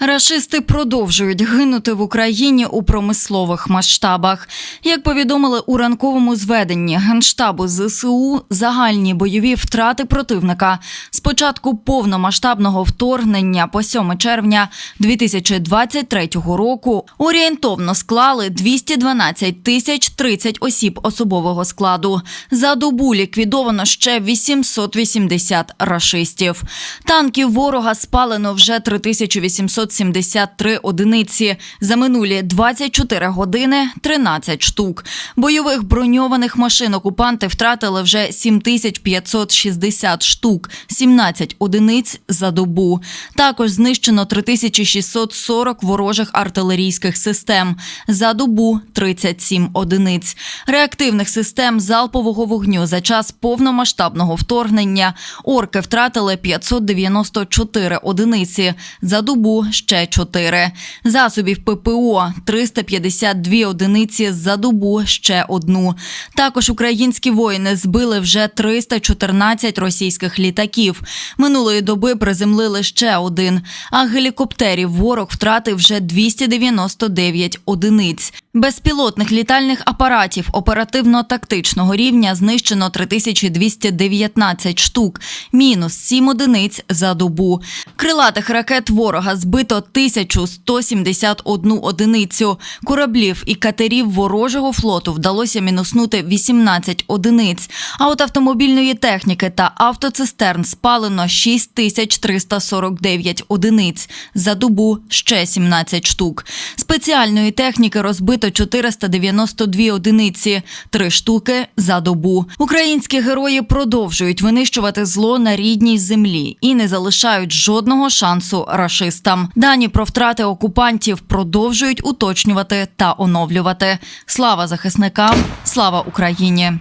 Рашисти продовжують гинути в Україні у промислових масштабах. Як повідомили у ранковому зведенні Генштабу ЗСУ, загальні бойові втрати противника з початку повномасштабного вторгнення по 7 червня 2023 року орієнтовно склали 212 тисяч 30 осіб особового складу. За добу ліквідовано ще 880 рашистів. Танків ворога спалено вже 3873 одиниці. За минулі 24 години 13 штук. Бойових броньованих машин окупанти втратили вже 7560 штук, 17 одиниць за добу. Також знищено 3640 ворожих артилерійських систем. За добу 37 одиниць. Реактивних систем залпового вогню за час повномасштабного вторгнення орки втратили 594 одиниці. За добу ще 4. Засобів ППО 352 одиниці за добу ще одну. Також українські воїни збили вже 314 російських літаків. Минулої доби приземлили ще один. А гелікоптерів ворог втратив вже 299 одиниць. Безпілотних літальних апаратів оперативно-тактичного рівня знищено 3219 штук, мінус 7 одиниць за добу. Крилатих ракет ворога збито 1171 одиницю. Кораблів і катерів ворожого флоту вдалося мінуснути 18 одиниць. А от автомобільної техніки та автоцистерн спалено 6349 одиниць. За добу ще 17 штук. Спеціальної техніки розбито 492 одиниці, три штуки за добу. Українські герої продовжують винищувати зло на рідній землі і не залишають жодного шансу рашистам. Дані про втрати окупантів продовжують уточнювати та оновлювати. Слава захисникам! Слава Україні!